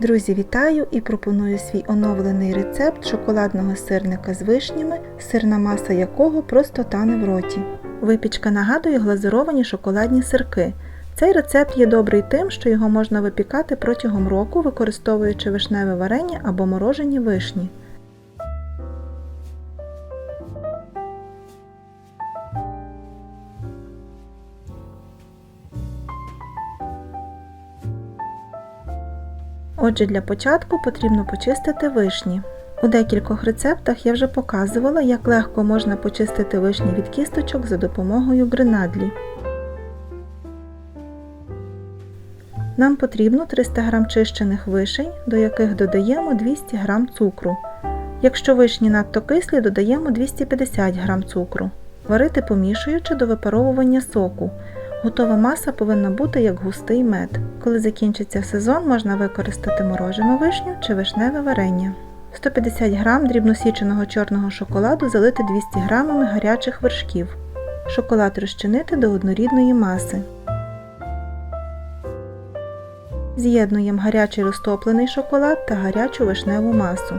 Друзі, вітаю і пропоную свій оновлений рецепт шоколадного сирника з вишнями, сирна маса якого просто тане в роті. Випічка нагадує глазуровані шоколадні сирки. Цей рецепт є добрий тим, що його можна випікати протягом року, використовуючи вишневе варення або морожені вишні. Отже, для початку потрібно почистити вишні. У декількох рецептах я вже показувала, як легко можна почистити вишні від кісточок за допомогою гренадлі. Нам потрібно 300 г чищених вишень, до яких додаємо 200 г цукру. Якщо вишні надто кислі, додаємо 250 г цукру. Варити помішуючи до випаровування соку. Готова маса повинна бути як густий мед. Коли закінчиться сезон, можна використати морожену вишню чи вишневе варення. 150 г дрібносіченого чорного шоколаду залити 200 г гарячих вершків. Шоколад розчинити до однорідної маси. З'єднуємо гарячий розтоплений шоколад та гарячу вишневу масу.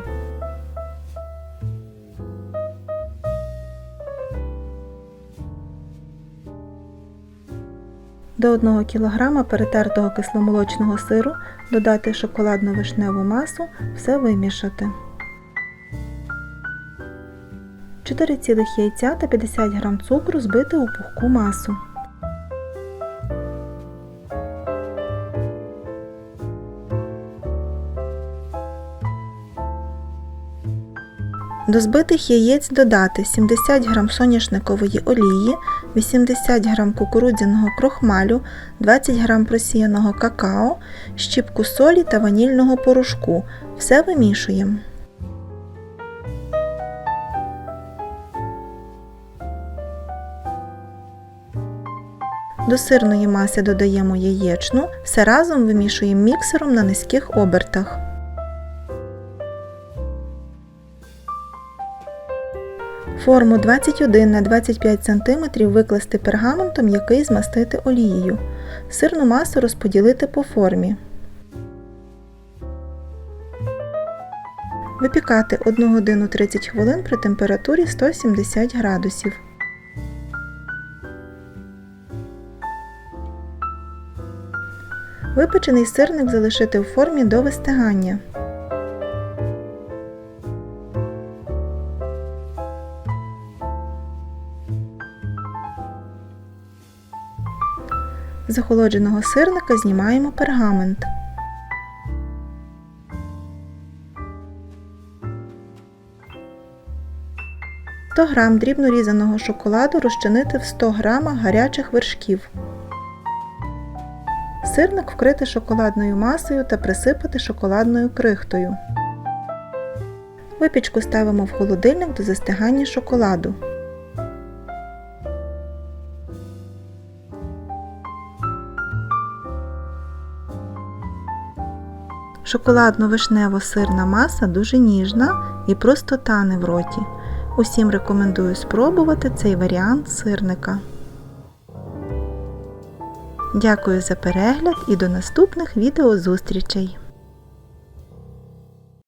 До 1 кг перетертого кисломолочного сиру додати шоколадно вишневу масу, все вимішати. 4 цілих яйця та 50 г цукру збити у пухку масу. До збитих яєць додати 70 г соняшникової олії, 80 г кукурудзяного крохмалю, 20 г просіяного какао, щіпку солі та ванільного порошку. Все вимішуємо. До сирної маси додаємо яєчну, все разом вимішуємо міксером на низьких обертах. Форму 21 на 25 см викласти пергаментом, який змастити олією. Сирну масу розподілити по формі. Випікати 1 годину 30 хвилин при температурі 170 градусів. Випечений сирник залишити в формі до вистигання. З охолодженого сирника знімаємо пергамент. Грам дрібно різаного шоколаду розчинити в 100 г гарячих вершків. Сирник вкрити шоколадною масою та присипати шоколадною крихтою. Випічку ставимо в холодильник до застигання шоколаду. Шоколадно-вишнево-сирна маса дуже ніжна і просто тане в роті. Усім рекомендую спробувати цей варіант сирника. Дякую за перегляд і до наступних відеозустрічей!